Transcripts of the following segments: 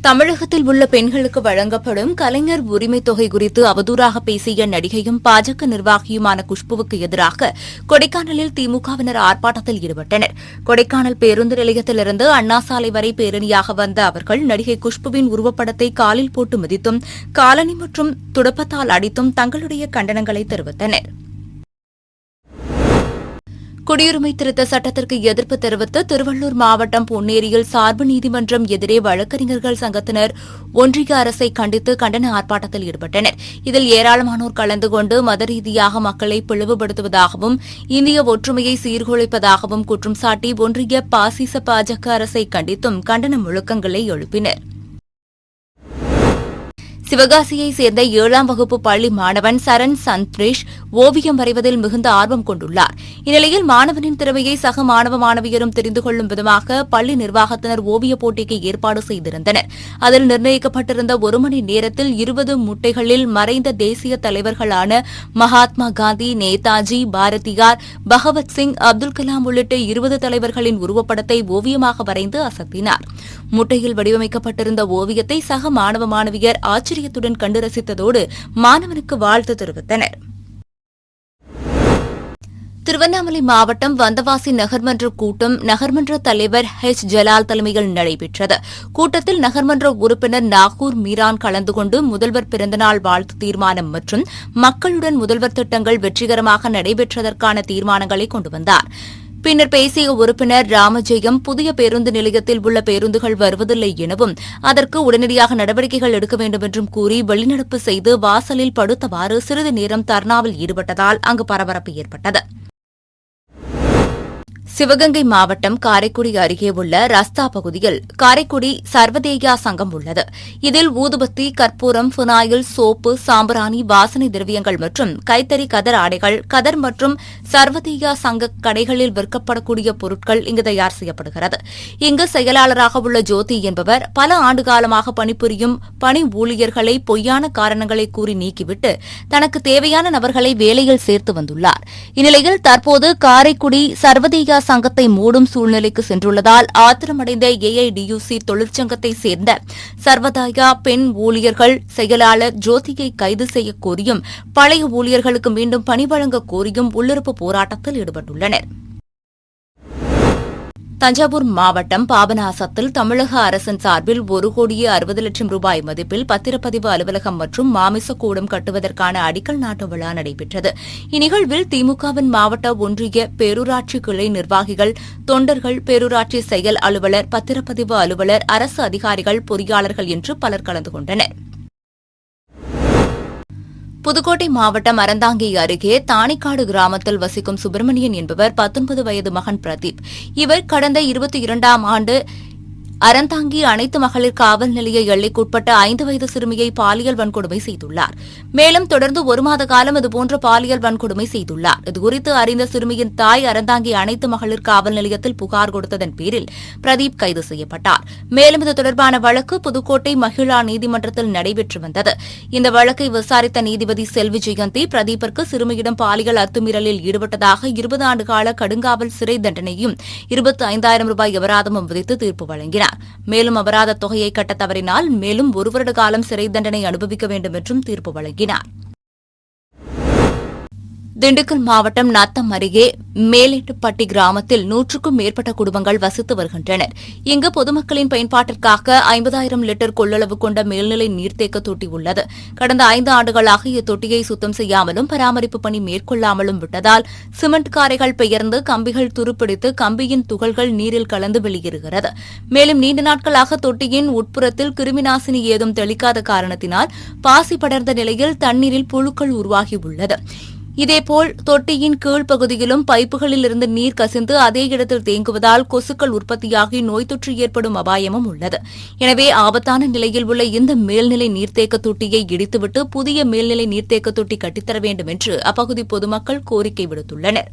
தமிழகத்தில் உள்ள பெண்களுக்கு வழங்கப்படும் கலைஞர் உரிமைத் தொகை குறித்து அவதூறாக பேசிய நடிகையும் பாஜக நிர்வாகியுமான குஷ்புவுக்கு எதிராக கொடைக்கானலில் திமுகவினர் ஆர்ப்பாட்டத்தில் ஈடுபட்டனர். கொடைக்கானல் பேருந்து நிலையத்திலிருந்து அண்ணா சாலை வரை பேரணியாக வந்த அவர்கள் நடிகை குஷ்புவின் உருவப்படத்தை காலில் போட்டு மிதித்தும் காலனி மற்றும் துடுப்பத்தால் அடித்தும் தங்களுடைய கண்டனங்களை தெரிவித்தனா் குடியுரிமை திருத்த சட்டத்திற்கு எதிர்ப்பு தெரிவித்து திருவள்ளூர் மாவட்டம் பொன்னேரியில் சார்பு நீதிமன்றம் எதிரே வழக்கறிஞர்கள் சங்கத்தினர் ஒன்றிய அரசை கண்டித்து கண்டன ஆர்ப்பாட்டத்தில் ஈடுபட்டனர். இதில் ஏராளமானோர் கலந்து கொண்டு மத ரீதியாக மக்களை பிளவுபடுத்துவதாகவும் இந்திய ஒற்றுமையை சீர்குலைப்பதாகவும் குற்றம் சாட்டி ஒன்றிய பாசிச பாஜக அரசை கண்டித்தும் கண்டன முழக்கங்களை எழுப்பினர். சிவகாசியைச் சேர்ந்த ஏழாம் வகுப்பு பள்ளி மாணவன் சரண் சந்த்ரேஷ் ஓவியம் வரைவதில் மிகுந்த ஆர்வம் கொண்டுள்ளார். இந்நிலையில் மாணவனின் திறமையை சக மாணவ மாணவியரும் தெரிந்து கொள்ளும் விதமாக பள்ளி நிர்வாகத்தினர் ஓவியப் போட்டிக்கு ஏற்பாடு செய்திருந்தனர். அதில் நிர்ணயிக்கப்பட்டிருந்த ஒரு மணி நேரத்தில் இருபது முட்டைகளில் மறைந்த தேசிய தலைவர்களான மகாத்மா காந்தி நேதாஜி பாரதியார் பகவத் சிங் அப்துல் கலாம் உள்ளிட்ட இருபது தலைவர்களின் உருவப்படத்தை ஓவியமாக வரைந்து அசத்தினார். முட்டையில் வடிவமைக்கப்பட்டிருந்த ஓவியத்தை சக மாணவ மாணவியர் ஆச்சரியத்துடன் கண்டு ரசித்ததோடு மாணவனுக்கு வாழ்த்து தெரிவித்தனர். திருவண்ணாமலை மாவட்டம் வந்தவாசி நகர்மன்ற கூட்டம் நகர்மன்ற தலைவர் ஹெச். ஜலால் தலைமையில் நடைபெற்றது. கூட்டத்தில் நகர்மன்ற உறுப்பினர் நாகூர் மீரான் கலந்து கொண்டு முதல்வர் பிறந்தநாள் வாழ்த்து தீர்மானம் மற்றும் மக்களுடன் முதல்வர் திட்டங்கள் வெற்றிகரமாக நடைபெற்றதற்கான தீர்மானங்களை கொண்டு வந்தார். பின்னர் பேசிய உறுப்பினர் ராமஜெயம் புதிய பேருந்து நிலையத்தில் உள்ள பேருந்துகள் வருவதில்லை எனவும் அதற்கு உடனடியாக நடவடிக்கைகள் எடுக்க வேண்டும் என்றும் கூறி வெளிநடப்பு செய்து வாசலில் படுத்தவாறு சிறிது நேரம் தர்ணாவில் ஈடுபட்டதால் அங்கு பரபரப்பு ஏற்பட்டது. சிவகங்கை மாவட்டம் காரைக்குடி அருகே உள்ள ரஸ்தா பகுதியில் காரைக்குடி சர்வதேயா சங்கம் உள்ளது. இதில் ஊதுபத்தி கற்பூரம் ஃபினாயில் சோப்பு சாம்பிராணி வாசனை திரவியங்கள் மற்றும் கைத்தறி கதர் ஆடைகள் கதர் மற்றும் சர்வதேயா சங்க கடைகளில் விற்கப்படக்கூடிய பொருட்கள் இங்கு தயார் செய்யப்படுகிறது. இங்கு செயலாளராக உள்ள ஜோதி என்பவர் பல ஆண்டுகாலமாக பணிபுரியும் பணி ஊழியர்களை பொய்யான காரணங்களை கூறி நீக்கிவிட்டு தனக்கு தேவையான நபர்களை வேலையில் சேர்த்து வந்துள்ளார். இந்நிலையில் தற்போது காரைக்குடி சர்வதேயா சங்கத்தை மூடும் சூழ்நிலைக்கு சென்றுள்ளதால் ஆத்திரமடைந்த ஏஐடியூசி தொழிற்சங்கத்தை சேர்ந்த சர்வதாயா பெண் ஊழியர்கள் செயலாளர் ஜோதியை கைது செய்ய கோரியும் பழைய ஊழியர்களுக்கு மீண்டும் பணி வழங்க கோரியும் உள்ளிருப்பு போராட்டத்தில் ஈடுபட்டுள்ளனா் தஞ்சாவூர் மாவட்டம் பாபநாசத்தில் தமிழக அரசின் சார்பில் ஒரு கோடியே அறுபது லட்சம் ரூபாய் மதிப்பில் பத்திரப்பதிவு அலுவலகம் மற்றும் மாமிச கூடம் கட்டுவதற்கான அடிக்கல் நாட்டு விழா நடைபெற்றது. இந்நிகழ்வில் திமுகவின் மாவட்ட ஒன்றிய பேரூராட்சி கிளை நிர்வாகிகள் தொண்டர்கள் பேரூராட்சி செயல் அலுவலர் பத்திரப்பதிவு அலுவலர் அரசு அதிகாரிகள் பொறியாளர்கள் என்று பலர் கலந்து கொண்டனா் புதுக்கோட்டை மாவட்டம் அறந்தாங்கி அருகே தானிக்காடு கிராமத்தில் வசிக்கும் சுப்பிரமணியன் என்பவர் பத்தொன்பது வயது மகன் பிரதீப். இவர் கடந்த இருபத்தி இரண்டாம் ஆண்டு அறந்தாங்கி அனைத்து மகளிர் காவல் நிலைய எல்லைக்குட்பட்ட ஐந்து வயது சிறுமியை பாலியல் வன்கொடுமை செய்துள்ளார். மேலும் தொடர்ந்து ஒரு மாத காலம் இதுபோன்ற பாலியல் வன்கொடுமை செய்துள்ளார். இதுகுறித்து அறிந்த சிறுமியின் தாய் அறந்தாங்கி அனைத்து மகளிர் காவல் நிலையத்தில் புகார் கொடுத்ததன் பேரில் பிரதீப் கைது செய்யப்பட்டார். மேலும் இது தொடர்பான வழக்கு புதுக்கோட்டை மகிழா நீதிமன்றத்தில் நடைபெற்று வந்தது. இந்த வழக்கை விசாரித்த நீதிபதி செல்வி ஜெயந்தி பிரதீப்பிற்கு சிறுமியிடம் பாலியல் அத்துமீறலில் ஈடுபட்டதாக இருபது ஆண்டு கால கடுங்காவல் சிறை தண்டனையும் இருபத்தி ஐந்தாயிரம் ரூபாய் அபராதமும் விதித்து தீர்ப்பு வழங்கினார். மேலும் அபராத தொகையை கட்ட தவறினால் மேலும் ஒரு வருட காலம் சிறை தண்டனை அனுபவிக்க வேண்டும் என்றும் தீர்ப்பு வழங்கினார். திண்டுக்கல் மாவட்டம் நத்தம் அருகே மேலேட்டுப்பட்டி கிராமத்தில் நூற்றுக்கும் மேற்பட்ட குடும்பங்கள் வசித்து வருகின்றனர். இங்கு பொதுமக்களின் பயன்பாட்டிற்காக ஐம்பதாயிரம் லிட்டர் கொள்ளளவு கொண்ட மேல்நிலை நீர்த்தேக்க தொட்டி உள்ளது. கடந்த ஐந்து ஆண்டுகளாக இத்தொட்டியை சுத்தம் செய்யாமலும் பராமரிப்பு பணி மேற்கொள்ளாமலும் விட்டதால் சிமெண்ட் காரைகள் பெயர்ந்து கம்பிகள் துருப்பிடித்து கம்பியின் துகள்கள் நீரில் கலந்து வெளியேறுகிறது. மேலும் நீண்ட நாட்களாக தொட்டியின் உட்புறத்தில் கிருமிநாசினி ஏதும் தெளிக்காத காரணத்தினால் பாசி படர்ந்த நிலையில் தண்ணீரில் புழுக்கள் உருவாகியுள்ளது. இதேபோல் தொட்டியின் கீழ்ப்பகுதியிலும் பைப்புகளில் இருந்து நீர் கசிந்து அதே இடத்தில் தேங்குவதால் கொசுக்கள் உற்பத்தியாகி நோய் தொற்று ஏற்படும் அபாயமும் உள்ளது. எனவே ஆபத்தான நிலையில் உள்ள இந்த மேல்நிலை நீர்த்தேக்க தொட்டியை இடித்துவிட்டு புதிய மேல்நிலை நீர்த்தேக்க தொட்டி கட்டித்தர வேண்டும் என்று அப்பகுதி பொதுமக்கள் கோரிக்கை விடுத்துள்ளனா்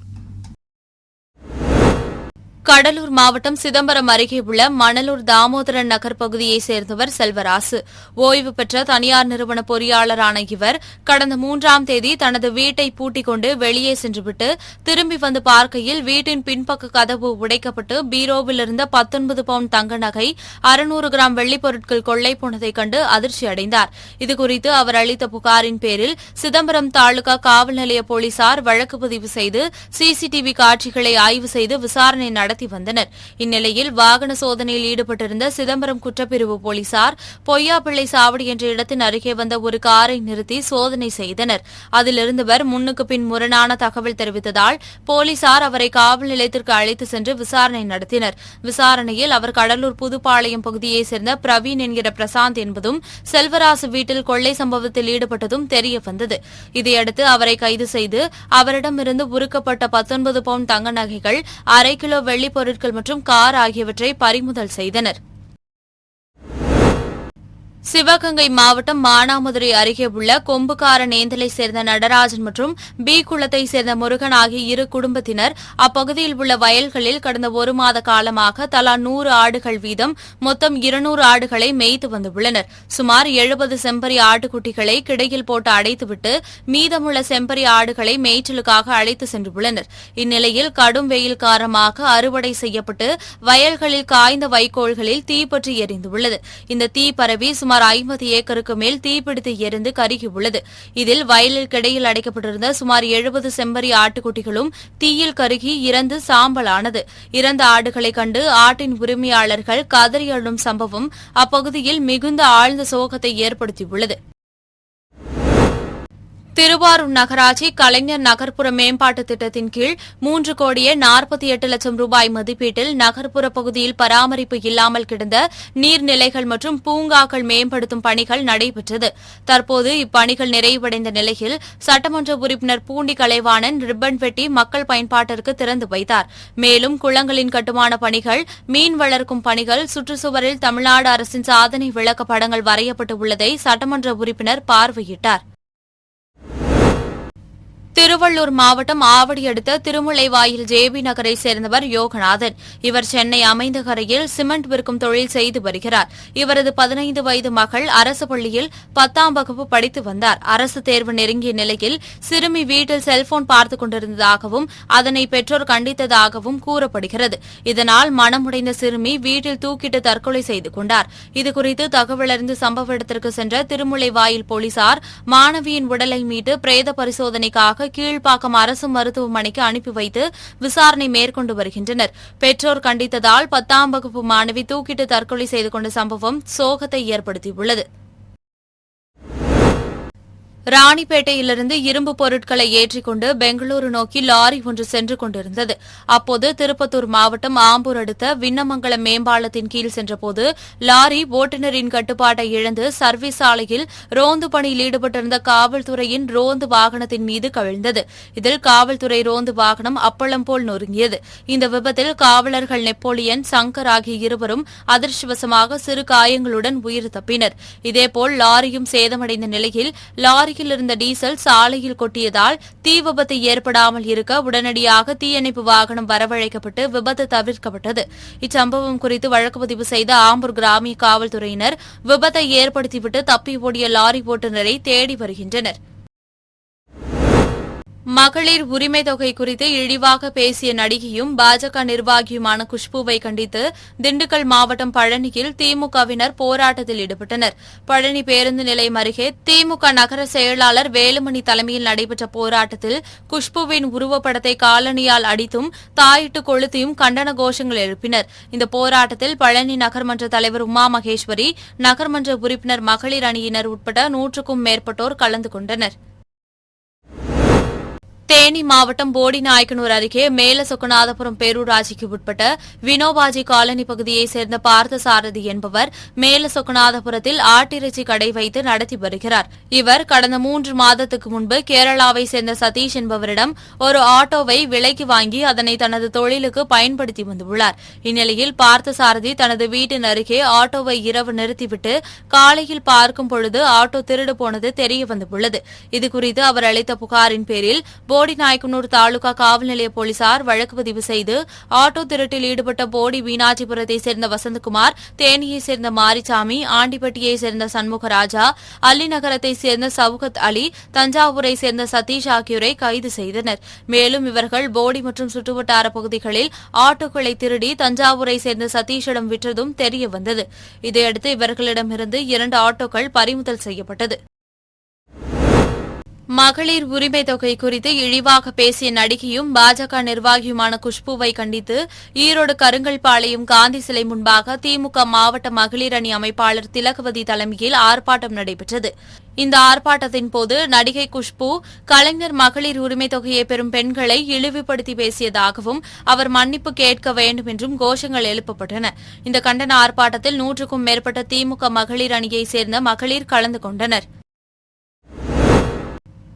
கடலூர் மாவட்டம் சிதம்பரம் அருகே உள்ள மணலூர் தாமோதரன் நகர் பகுதியைச் சேர்ந்தவர் செல்வராசு. ஓய்வு பெற்ற தனியார் நிறுவன பொறியாளரான இவர் கடந்த மூன்றாம் தேதி தனது வீட்டை பூட்டிக் கொண்டு வெளியே சென்றுவிட்டு திரும்பி வந்து பார்க்கையில் வீட்டின் பின்பக்க கதவு உடைக்கப்பட்டு பீரோவில் இருந்த பத்தொன்பது பவுண்ட் தங்க நகை அறுநூறு கிராம் வெள்ளிப் பொருட்கள் கொள்ளை போனதைக் கண்டு அதிர்ச்சி அடைந்தார். இதுகுறித்து அவர் அளித்த புகாரின் பேரில் சிதம்பரம் தாலுகா காவல் நிலைய போலீசார் வழக்கு பதிவு செய்து சிசிடிவி காட்சிகளை ஆய்வு செய்து விசாரணை நடத்தி நடத்தி வந்தனர். இந்நிலையில் வாகன சோதனையில் ஈடுபட்டிருந்த சிதம்பரம் குற்றப்பிரிவு போலீசார் பொய்யாப்பிள்ளை சாவடி என்ற இடத்தின் அருகே வந்த ஒரு காரை நிறுத்தி சோதனை செய்தனர். அதிலிருந்தவர் முன்னுக்கு பின் முரணான தகவல் தெரிவித்ததால் போலீசார் அவரை காவல் நிலையத்திற்கு அழைத்து சென்று விசாரணை நடத்தினர். விசாரணையில் அவர் கடலூர் புதுப்பாளையம் பகுதியைச் சேர்ந்த பிரவீன் என்கிற பிரசாந்த் என்பதும் செல்வராசு வீட்டில் கொள்ளை சம்பவத்தில் ஈடுபட்டதும் தெரிய வந்தது. இதையடுத்து அவரை கைது செய்து அவரிடமிருந்து உருக்கப்பட்ட பத்தொன்பது பவுண்ட் தங்க நகைகள் அரை கிலோ வெள்ளி பொருட்கள் மற்றும் கார் ஆகியவற்றை பறிமுதல் செய்தனர். சிவகங்கை மாவட்டம் மானாமதுரை அருகே உள்ள கொம்புக்கார நேந்தலை சேர்ந்த நடராஜன் மற்றும் பி குளத்தை சேர்ந்த முருகன் ஆகிய இரு குடும்பத்தினர் அப்பகுதியில் உள்ள வயல்களில் கடந்த ஒரு மாத காலமாக தலா நூறு ஆடுகள் வீதம் மொத்தம் இருநூறு ஆடுகளை மேய்த்து வந்துள்ளனர். சுமார் எழுபது செம்பரி ஆட்டுக்குட்டிகளை கிடையில் போட்டு அடைத்துவிட்டு மீதமுள்ள செம்பரி ஆடுகளை மேய்ச்சலுக்காக அழைத்து சென்றுள்ளனர். இந்நிலையில் கடும் வெயில் காரணமாக அறுவடை செய்யப்பட்டு வயல்களில் காய்ந்த வைக்கோல்களில் தீப்பற்றி எரிந்துள்ளது. இந்த தீ பரவி சுமார் ஐம்பது ஏக்கருக்கு மேல் தீப்பிடித்து எரிந்து கருகியுள்ளது. இதில் வயலில் கிடையில் அடைக்கப்பட்டிருந்த சுமார் எழுபது செம்பரி ஆட்டுக்குட்டிகளும் தீயில் கருகி இறந்து சாம்பலானது. இறந்த ஆடுகளை கண்டு ஆட்டின் உரிமையாளர்கள் கதறி அழும் சம்பவம் அப்பகுதியில் மிகுந்த ஆழ்ந்த சோகத்தை ஏற்படுத்தியுள்ளது. திருவாரூர் நகராட்சி கலைஞர் நகர்ப்புற மேம்பாட்டு திட்டத்தின் கீழ் மூன்று கோடியே நாற்பத்தி எட்டு லட்சம் ரூபாய் மதிப்பீட்டில் நகர்ப்புற பகுதியில் பராமரிப்பு இல்லாமல் கிடந்த நீர்நிலைகள் மற்றும் பூங்காக்கள் மேம்படுத்தும் பணிகள் நடைபெற்றது. தற்போது இப்பணிகள் நிறைவடைந்த நிலையில் சட்டமன்ற உறுப்பினர் பூண்டி கலைவாணன் ரிப்பன் வெட்டி மக்கள் பயன்பாட்டிற்கு திறந்து வைத்தார். மேலும் குளங்களின் கட்டுமான பணிகள் மீன் வளர்க்கும் பணிகள் சுற்றுச்சுவரில் தமிழ்நாடு அரசின் சாதனை விளக்க படங்கள் வரையப்பட்டு உள்ளதை சட்டமன்ற உறுப்பினர் பார்வையிட்டார். திருவள்ளூர் மாவட்டம் ஆவடி அடுத்த திருமுலைவாயில் ஜேபி நகரை சேர்ந்தவர் யோகநாதன். இவர் சென்னை அமைந்தகரையில் சிமெண்ட் விற்கும் தொழில் செய்து வருகிறார். இவரது பதினைந்து வயது மகள் அரசு பள்ளியில் பத்தாம் வகுப்பு படித்து வந்தார். அரசு தேர்வு நெருங்கிய நிலையில் சிறுமி வீட்டில் செல்போன் பார்த்துக் கொண்டிருந்ததாகவும் அதனை பெற்றோர் கண்டித்ததாகவும் கூறப்படுகிறது. இதனால் மனமுடைந்த சிறுமி வீட்டில் தூக்கிட்டு தற்கொலை செய்து கொண்டார். இதுகுறித்து தகவலறிந்து சம்பவ இடத்திற்கு சென்ற திருமுலைவாயில் போலீசார் மாணவியின் உடலை மீட்டு பிரேத பரிசோதனைக்காக கீழ்ப்பாக்கம் அரசு மருத்துவமனைக்கு அனுப்பி வைத்து விசாரணை மேற்கொண்டு வருகின்றனர். பெற்றோர் கண்டித்ததால் பத்தாம் வகுப்பு மாணவி தூக்கிட்டு தற்கொலை செய்து கொண்ட சம்பவம் சோகத்தை ஏற்படுத்தியுள்ளது. ராணிப்பேட்டையிலிருந்து இரும்பு பொருட்களை ஏற்றிக்கொண்டு பெங்களூரு நோக்கி லாரி ஒன்று சென்று கொண்டிருந்தது. அப்போது திருப்பத்தூர் மாவட்டம் ஆம்பூர் அடுத்த விண்ணமங்கலம் மேம்பாலத்தின் கீழ் சென்றபோது லாரி ஓட்டுநரின் கட்டுப்பாட்டை இழந்து சர்வீஸ் சாலையில் ரோந்து பணியில் ஈடுபட்டிருந்த காவல்துறையின் ரோந்து வாகனத்தின் மீது கவிழ்ந்தது. இதில் காவல்துறை ரோந்து வாகனம் அப்பளம் போல் நொறுங்கியது. இந்த விபத்தில் காவலர்கள் நெப்போலியன் சங்கர் ஆகிய இருவரும் அதிர்ஷ்டவசமாக சிறு காயங்களுடன் உயிர் தப்பினர். இதேபோல் லாரியும் சேதமடைந்த நிலையில் லாரி லாரியில் இருந்த டீசல் சாலையில் கொட்டியதால் தீ விபத்து ஏற்படாமல் இருக்க உடனடியாக தீயணைப்பு வாகனம் வரவழைக்கப்பட்டு விபத்து தவிர்க்கப்பட்டது. இச்சம்பவம் குறித்து வழக்கு பதிவு செய்த ஆம்பூர் கிராமிய காவல்துறையினர் விபத்தை ஏற்படுத்திவிட்டு தப்பி ஓடிய லாரி ஓட்டுநரை தேடி வருகின்றனர். மகளிர் உரிமை தொகை குறித்து இழிவாக பேசிய நடிகையும் பாஜக நிர்வாகியுமான குஷ்புவை கண்டித்து திண்டுக்கல் மாவட்டம் பழனியில் திமுகவினர் போராட்டத்தில் ஈடுபட்டனர். பழனி பேருந்து நிலையம் அருகே திமுக நகர செயலாளர் வேலுமணி தலைமையில் நடைபெற்ற போராட்டத்தில் குஷ்புவின் உருவப்படத்தை காலணியால் அடித்தும் தாயிட்டு கொளுத்தியும் கண்டன கோஷங்கள் எழுப்பினர். இந்த போராட்டத்தில் பழனி நகர்மன்ற தலைவர் உமா மகேஸ்வரி நகர்மன்ற உறுப்பினர் மகளிர் அணியினர் உட்பட நூற்றுக்கும் மேற்பட்டோர் கலந்து கொண்டனர். தேனி மாவட்டம் போடிநாயக்கனூர் அருகே மேல சொக்கநாதபுரம் பேரூராட்சிக்கு உட்பட்ட வினோபாஜி காலனி பகுதியைச் சேர்ந்த பார்த்தசாரதி என்பவர் மேல சொக்கநாதபுரத்தில் ஆட்டிறைச்சி கடை வைத்து நடத்தி வருகிறார். இவர் கடந்த மூன்று மாதத்துக்கு முன்பு கேரளாவை சேர்ந்த சதீஷ் என்பவரிடம் ஒரு ஆட்டோவை விலைக்கு வாங்கி அதனை தனது தொழிலுக்கு பயன்படுத்தி வந்துள்ளார். இந்நிலையில் பார்த்தசாரதி தனது வீட்டின் அருகே ஆட்டோவை இரவு நிறுத்திவிட்டு காலையில் பார்க்கும் பொழுது ஆட்டோ திருடு போனது தெரிய வந்துள்ளது. இதுகுறித்து அவர் அளித்த புகாரின் பேரில் போடிநாயக்கனூர் தாலுகா காவல் நிலைய போலீசார் வழக்கு பதிவு செய்து ஆட்டோ திருட்டில் ஈடுபட்ட போடி வீணாஜிபுரத்தை சேர்ந்த வசந்தகுமார் தேனியை சேர்ந்த மாரிசாமி ஆண்டிப்பட்டியை சேர்ந்த சண்முகராஜா அல்லிநகரத்தை சேர்ந்த சவுகத் அலி தஞ்சாவூரை சேர்ந்த சதீஷ் ஆகியோரை கைது செய்தனர். மேலும் இவர்கள் போடி மற்றும் சுற்றுவட்டார பகுதிகளில் ஆட்டோக்களை திருடி தஞ்சாவூரை சேர்ந்த சதீஷிடம் விற்றதும் தெரிய வந்தது. இதையடுத்து இவர்களிடமிருந்து இரண்டு ஆட்டோக்கள் பறிமுதல் செய்யப்பட்டது. மகளிர் உரிமை தொகை குறித்து இழிவாக பேசிய நடிகையும் பாஜக நிர்வாகியுமான குஷ்புவை கண்டித்து ஈரோடு கருங்கல்பாளையம் காந்தி சிலை முன்பாக திமுக மாவட்ட மகளிர் அணி அமைப்பாளர் திலகவதி தலைமையில் ஆர்ப்பாட்டம் நடைபெற்றது. இந்த ஆர்ப்பாட்டத்தின் போது நடிகை குஷ்பு கலைஞர் மகளிர் உரிமை தொகையை பெறும் பெண்களை இழிவுபடுத்தி பேசியதாகவும் அவர் மன்னிப்பு கேட்க வேண்டும் என்றும் கோஷங்கள் எழுப்பப்பட்டன. இந்த கண்டன ஆர்ப்பாட்டத்தில் நூற்றுக்கும் மேற்பட்ட திமுக மகளிர் அணியைச் சேர்ந்த மகளிர் கலந்து கொண்டனர்.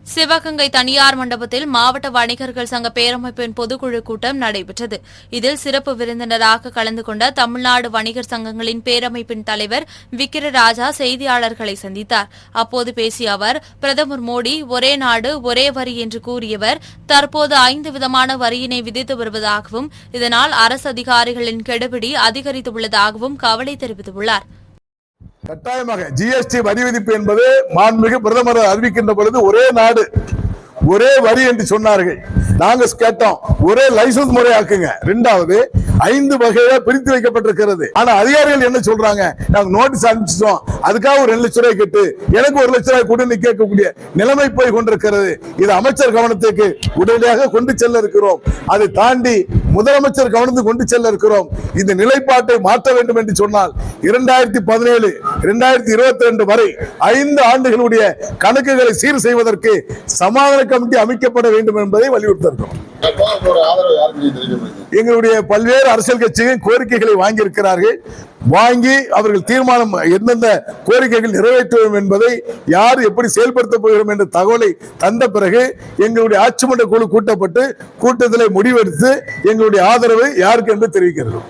சிவகங்கை தனியார் மண்டபத்தில் மாவட்ட வணிகர்கள் சங்க பேரமைப்பின் பொதுக்குழு கூட்டம் நடைபெற்றது. இதில் சிறப்பு விருந்தினராக கலந்து கொண்ட தமிழ்நாடு வணிகர் சங்கங்களின் பேரமைப்பின் தலைவர் விக்கிரராஜா செய்தியாளர்களை சந்தித்தார். அப்போது பேசிய அவர் பிரதமர் மோடி ஒரே நாடு ஒரே வரி என்று கூறியவர் தற்போது ஐந்து விதமான வரியினை விதித்து வருவதாகவும் இதனால் அரசு அதிகாரிகளின் கெடுபிடி அதிகரித்துள்ளதாகவும் கவலை தெரிவித்துள்ளார். கட்டாயமாக ஜிஎஸ்டி வரி விதிப்பு என்பது மாண்புமிகு பிரதமர் அறிவிக்கின்ற பொழுது ஒரே நாடு ஒரே வரி என்று சொன்னார்கள். நாங்க கேட்டோம் ஒரே லைசன்ஸ் முறையாக்குங்க. ரெண்டாவது ஐந்து வகையா பிரித்து வைக்கப்பட்டிருக்கிறது. ஆனா அதிகாரிகள் என்ன சொல்றாங்க? நாங்க நோட்டீஸ் அனுப்பிச்சிட்டோம். அதுக்காக ஒரு ரெண்டு லட்ச ரூபாய் கட்டு எனக்கு ஒரு லட்ச ரூபாய் கூட கேட்கக்கூடிய நிலைமை போய் கொண்டிருக்கிறது. இது அமைச்சர் கவனத்துக்கு உடனடியாக கொண்டு செல்ல இருக்கிறோம். அதை தாண்டி முதலமைச்சர் கவனத்து கொண்டு செல்ல இருக்கிறோம். இந்த நிலைப்பாட்டை மாற்ற வேண்டும் என்று சொன்னால் இரண்டாயிரத்தி பதினேழு இரண்டாயிரத்தி இருபத்தி ரெண்டு வரை ஐந்து ஆண்டுகளுடைய கணக்குகளை சீர் செய்வதற்கு சமாதான கமிட்டி அமைக்கப்பட வேண்டும் என்பதை வலியுறுத்திருக்கிறோம் எங்களுடைய பல்வேறு அரசியல் கட்சிகள் கோரிக்கைகளை வாங்கியிருக்கிறார்கள். வாங்கி அவர்கள் தீர்மானம் எந்தெந்த கோரிக்கைகள் நிறைவேற்றுவோம் என்பதை யார் எப்படி செயல்படுத்த போகிறோம் என்ற தகவலை தந்த பிறகு எங்களுடைய ஆட்சி மன்ற குழு கூட்டப்பட்டு கூட்டத்தில் முடிவெடுத்து எங்களுடைய ஆதரவு யாருக்கு என்று தெரிவிக்கிறது.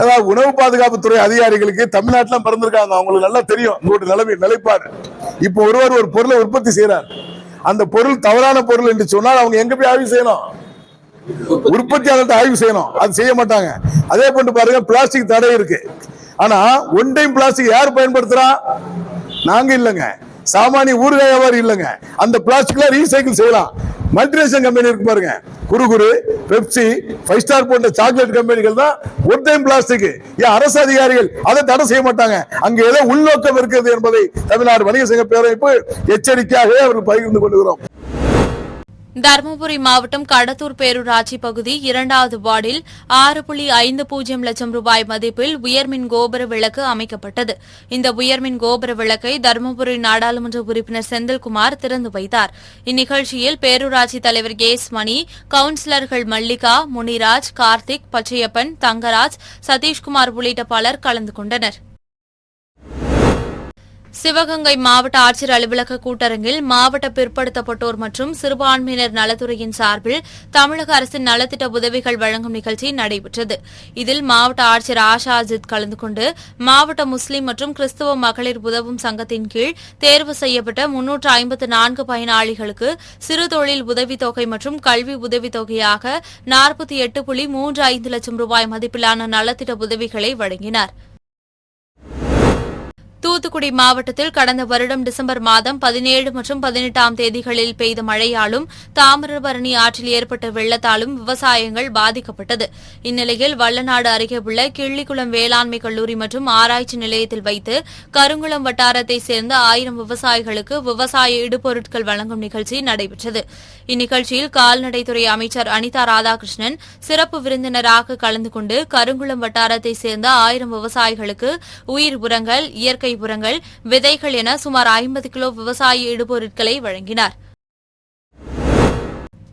அதாவது உணவு பாதுகாப்புத்துறை அதிகாரிகளுக்கு தமிழ்நாட்டில் பிறந்திருக்காங்க. அவங்களுக்கு நல்லா தெரியும். உங்களுடைய நிலைமை நிலைப்பாடு. இப்போ ஒருவர் ஒரு பொருளை உற்பத்தி செய்யறார் அந்த பொருள் தவறான பொருள் என்று சொன்னால் அவங்க எங்க போய் ஆய்வு செய்யணும்? உற்பத்தியாளர்கிட்ட ஆய்வு செய்யணும். அது செய்ய மாட்டாங்க. அதே போன்று பாருங்க பிளாஸ்டிக் தடை இருக்கு. ஆனா ஒன் டைம் பிளாஸ்டிக் யார் பயன்படுத்துறா? நாங்க இல்லைங்க. சாமானிய ஊறுகாய் வியாபாரி இல்லைங்க. அந்த பிளாஸ்டிக்ல ரீசைக்கிள் செய்யலாம். மல்டிநேஷனல் கம்பெனி இருக்கு பாருங்க. குறு பெப்சி ஃபைவ் ஸ்டார் போன்ற சாக்லேட் கம்பெனிகள் தான் ஒரு டைம் பிளாஸ்டிக் ஏன் அரசு அதிகாரிகள் அதை தடை செய்ய மாட்டாங்க. அங்கே ஏதோ உள்நோக்கம் இருக்கிறது என்பதை தமிழ்நாடு வணிக சங்க பேரமைப்பு எச்சரிக்கையாகவே அவர்கள் பகிர்ந்து கொள்கிறோம். தருமபுரி மாவட்டம் கடத்தூர் பேரூராட்சி பகுதி இரண்டாவது வார்டில் ஆறு புள்ளி ஐந்து பூஜ்ஜியம் லட்சம் ரூபாய் மதிப்பில் உயர்மின் கோபுர விளக்கு அமைக்கப்பட்டது. இந்த உயர்மின் கோபுர விளக்கை தருமபுரி நாடாளுமன்ற உறுப்பினர் செந்தில்குமார் திறந்து வைத்தார். இந்நிகழ்ச்சியில் பேரூராட்சி தலைவர் கேஸ் மணி கவுன்சிலர்கள் மல்லிகா முனிராஜ் கார்த்திக் பச்சையப்பன் தங்கராஜ் சதீஷ்குமார் உள்ளிட்ட பலர் கலந்து கொண்டனர். சிவகங்கை மாவட்ட ஆட்சியர் அலுவலக கூட்டரங்கில் மாவட்ட பிற்படுத்தப்பட்டோர் மற்றும் சிறுபான்மையினர் நலத்துறையின் சார்பில் தமிழக அரசின் நலத்திட்ட உதவிகள் வழங்கும் நிகழ்ச்சி நடைபெற்றது. இதில் மாவட்ட ஆட்சியர் ஆஷா அஜித் கலந்து கொண்டு மாவட்ட முஸ்லிம் மற்றும் கிறிஸ்துவ மகளிர் உதவும் சங்கத்தின் கீழ் தேர்வு செய்யப்பட்ட முன்னூற்று ஐம்பத்து நான்கு பயனாளிகளுக்கு சிறு தொழில் உதவித்தொகை மற்றும் கல்வி உதவித்தொகையாக நாற்பத்தி எட்டு புள்ளி மூன்று ஐந்து லட்சம் ரூபாய் மதிப்பிலான நலத்திட்ட உதவிகளை வழங்கினார். தூத்துக்குடி மாவட்டத்தில் கடந்த வருடம் டிசம்பர் மாதம் பதினேழு மற்றும் பதினெட்டாம் தேதிகளில் பெய்த மழையாலும் தாமிரபரணி ஆற்றில் ஏற்பட்ட வெள்ளத்தாலும் விவசாயங்கள் பாதிக்கப்பட்டது. இந்நிலையில் வல்லநாடு அருகே உள்ள கிள்ளிக்குளம் வேளாண்மை கல்லூரி மற்றும் ஆராய்ச்சி நிலையத்தில் வைத்து கருங்குளம் வட்டாரத்தைச் சேர்ந்த ஆயிரம் விவசாயிகளுக்கு விவசாய இடுபொருட்கள் வழங்கும் நிகழ்ச்சி நடைபெற்றது. இந்நிகழ்ச்சியில் கால்நடைத்துறை அமைச்சர் அனிதா ராதாகிருஷ்ணன் சிறப்பு விருந்தினராக கலந்து கொண்டு கருங்குளம் வட்டாரத்தைச் சேர்ந்த ஆயிரம் விவசாயிகளுக்கு உயிர் உரங்கள் இயற்கை உரங்கள் விதைகள் என சுமார் ஐம்பது கிலோ விவசாய இடுபொருட்களை வழங்கினார்.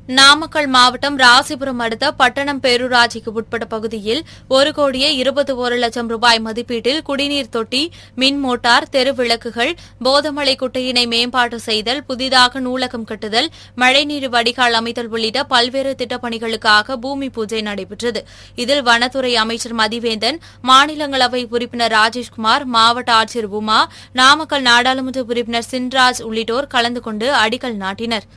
நாமக்கல் மாவட்டம் ராசிபுரம் அடுத்த பட்டணம் பேரூராட்சிக்கு உட்பட்ட பகுதியில் ஒரு கோடியே இருபத்தி ஒரு லட்சம் ரூபாய் மதிப்பீட்டில் குடிநீர் தொட்டி மின் மோட்டார் தெரு விளக்குகள் போதமலை குட்டையினை மேம்பாடு செய்தல் புதிதாக நூலகம் கட்டுதல் மழைநீர் வடிகால் அமைத்தல் உள்ளிட்ட பல்வேறு திட்டப்பணிகளுக்காக பூமி பூஜை நடைபெற்றது. இதில் வனத்துறை அமைச்சர் மதிவேந்தன் மாநிலங்களவை உறுப்பினர் ராஜேஷ்குமார் மாவட்ட ஆட்சியர் உமா நாமக்கல் நாடாளுமன்ற உறுப்பினர் சின்ராஜ் உள்ளிட்டோர் கலந்து கொண்டு அடிக்கல் நாட்டினர்.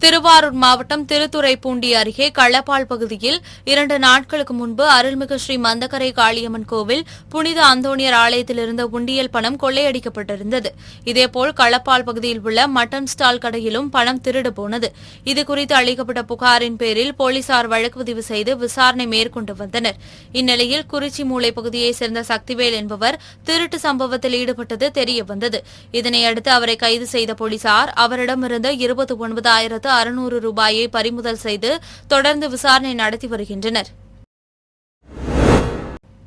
திருவாரூர் மாவட்டம் திருத்துறைப்பூண்டி அருகே கள்ளப்பால் பகுதியில் இரண்டு நாட்களுக்கு முன்பு அருள்மிகு ஸ்ரீ மந்தகரை காளியம்மன் கோவில் புனித அந்தோணியர் ஆலயத்தில் இருந்த உண்டியல் பணம் கொள்ளையடிக்கப்பட்டிருந்தது. இதேபோல் கள்ளப்பால் பகுதியில் உள்ள மட்டன் ஸ்டால் கடையிலும் பணம் திருடு போனது. இதுகுறித்து அளிக்கப்பட்ட புகாரின் பேரில் போலீசார் வழக்கு பதிவு செய்து விசாரணை மேற்கொண்டு வந்தனர். இந்நிலையில் குறிச்சி மூலை பகுதியைச் சேர்ந்த சக்திவேல் என்பவர் திருட்டு சம்பவத்தில் ஈடுபட்டது தெரியவந்தது. இதனையடுத்து அவரை கைது செய்த போலீசார் அவரிடமிருந்து இருபத்தி ஒன்பதாயிரத்து அறுநூறு ரூபாயை பறிமுதல் செய்து தொடர்ந்து விசாரணை நடத்தி வருகின்றனர்.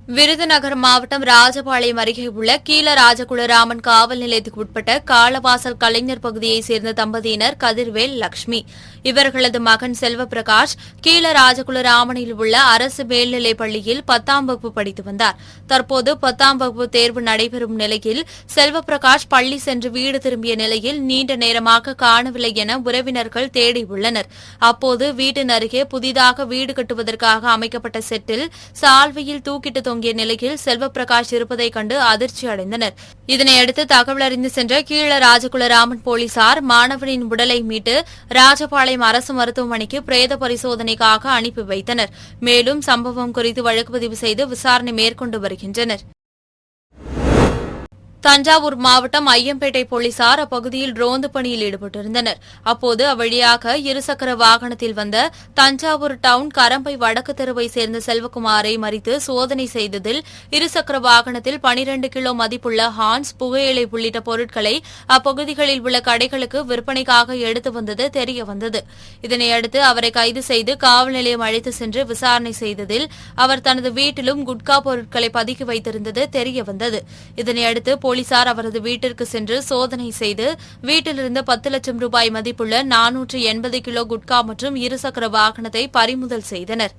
விருதுநகர் மாவட்டம் ராஜபாளையம் அருகே உள்ள கீழராஜகுலராமன் காவல் நிலையத்துக்கு உட்பட்ட காலவாசல் கலைஞர் பகுதியைச் சேர்ந்த தம்பதியினர் கதிர்வேல் லட்சுமி இவர்களது மகன் செல்வபிரகாஷ் கீழராஜகுலராமனில் உள்ள அரசு மேல்நிலைப் பள்ளியில் பத்தாம் வகுப்பு படித்து வந்தார். தற்போது பத்தாம் வகுப்பு தேர்வு நடைபெறும் நிலையில் செல்வபிரகாஷ் பள்ளி சென்று வீடு திரும்பிய நிலையில் நீண்ட நேரமாக காணவில்லை என உறவினர்கள் தேடியுள்ளனர் அப்போது வீட்டின் அருகே புதிதாக வீடு கட்டுவதற்காக அமைக்கப்பட்ட செட்டில் சால்வையில் தூக்கிட்டு தொங்கிய நிலையில் செல்வபிரகாஷ் இருப்பதைக் கண்டு அதிர்ச்சி அடைந்தனர். இதனையடுத்து தகவல் அறிந்து சென்ற கீழ ராஜகுலராமன் போலீசார் மாணவனின் உடலை மீட்டு ராஜபாளையம் அரசு மருத்துவமனைக்கு பிரேத பரிசோதனைக்காக அனுப்பி வைத்தனர். மேலும் சம்பவம் குறித்து வழக்கு பதிவு செய்து விசாரணை மேற்கொண்டு வருகின்றனர். தஞ்சாவூர் மாவட்டம் ஐயம்பேட்டை போலீசார் அப்பகுதியில் ரோந்து பணியில் ஈடுபட்டிருந்தனர். அப்போது அவ்வழியாக இருசக்கர வாகனத்தில் வந்த தஞ்சாவூர் டவுன் கரம்பை வடக்கு தெருவை சேர்ந்த செல்வகுமாரை மறித்து சோதனை செய்ததில் இருசக்கர வாகனத்தில் பனிரண்டு கிலோ மதிப்புள்ள ஹான்ஸ் புகையிலை உள்ளிட்ட பொருட்களை அப்பகுதிகளில் உள்ள கடைகளுக்கு விற்பனைக்காக எடுத்து வந்தது தெரியவந்தது இதனையடுத்து அவரை கைது செய்து காவல் நிலையம் அழைத்து சென்று விசாரணை செய்ததில் அவர் தனது வீட்டிலும் குட்கா பொருட்களை பதுக்கி வைத்திருந்தது தெரியவந்தது இதனையடுத்து போலீசார் அவரது வீட்டிற்கு சென்று சோதனை செய்து வீட்டிலிருந்து பத்து லட்சம் ரூபாய் மதிப்புள்ள நானூற்று எண்பது கிலோ குட்கா மற்றும் இருசக்கர வாகனத்தை பறிமுதல் செய்தனர்.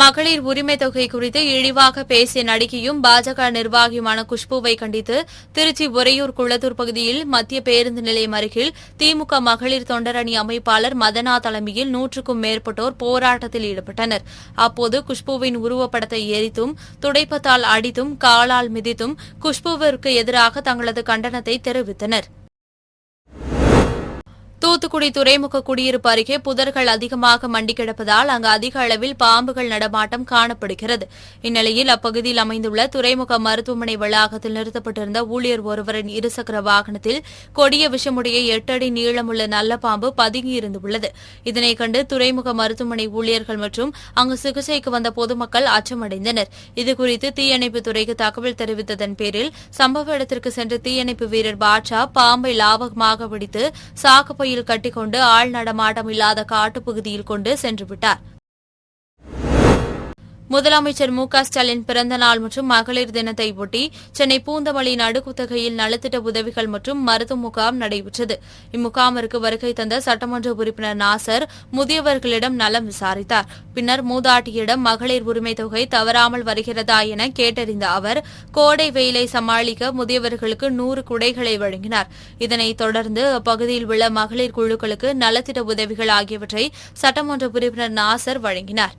மகளிர் உரிமை தொகை குறித்து இழிவாக பேசிய நடிகையும் பாஜக நிர்வாகியுமான குஷ்புவை கண்டித்து திருச்சி உறையூர் குளத்தூர் பகுதியில் மத்திய பேருந்து நிலையம் அருகில் திமுக மகளிர் தொண்டரணி அமைப்பாளர் மதனா தலைமையில் நூற்றுக்கும் மேற்பட்டோர் போராட்டத்தில் ஈடுபட்டனர். அப்போது குஷ்புவின் உருவப்படத்தை எரித்தும் துடைப்பத்தால் அடித்தும் காலால் மிதித்தும் குஷ்புவிற்கு எதிராக தங்களது கண்டனத்தை தெரிவித்தனர். தூத்துக்குடி துறைமுக குடியிருப்பு அருகே புதர்கள் அதிகமாக மண்டி கிடப்பதால் அங்கு அதிக அளவில் பாம்புகள் நடமாட்டம் காணப்படுகிறது. இந்நிலையில் அப்பகுதியில் அமைந்துள்ள துறைமுக மருத்துவமனை வளாகத்தில் நிறுத்தப்பட்டிருந்த ஊழியர் ஒருவரின் இருசக்கர வாகனத்தில் கொடிய விஷமுடைய எட்டடி நீளமுள்ள நல்ல பாம்பு பதுங்கியிருந்துள்ளது இதனைக் கண்டு துறைமுக மருத்துவமனை ஊழியர்கள் மற்றும் அங்கு சிகிச்சைக்கு வந்த பொதுமக்கள் அச்சமடைந்தனர். இதுகுறித்து தீயணைப்புத் துறைக்கு தகவல் தெரிவித்ததன் பேரில் சம்பவ இடத்திற்கு சென்ற தீயணைப்பு வீரர் பாட்ஷா பாம்பை லாவகமாக பிடித்து கட்டிக்கொண்டு ஆள் நடமாட்டம் இல்லாத காட்டுப்பகுதியில் கொண்டு சென்றுவிட்டார். முதலமைச்சர் மு க ஸ்டாலின் பிறந்த நாள் மற்றும் மகளிர் தினத்தை ஒட்டி சென்னை பூந்தமல்லி நடுக்குத்தகையில் நலத்திட்ட உதவிகள் மற்றும் மருத்துவ முகாம் நடைபெற்றது. இம்முகாமிற்கு வருகை தந்த சட்டமன்ற உறுப்பினர் நாசர் முதியவர்களிடம் நலம் விசாரித்தார். பின்னர் மூதாட்டியிடம் மகளிர் உரிமை தொகை தவறாமல் வருகிறதா என கேட்டறிந்த அவர் கோடை வெயிலை சமாளிக்க முதியவர்களுக்கு நூறு குடைகளை வழங்கினார். இதனைத் தொடர்ந்து அப்பகுதியில் உள்ள மகளிர் குழுக்களுக்கு நலத்திட்ட உதவிகள் ஆகியவற்றை சட்டமன்ற உறுப்பினர் நாசர் வழங்கினார்.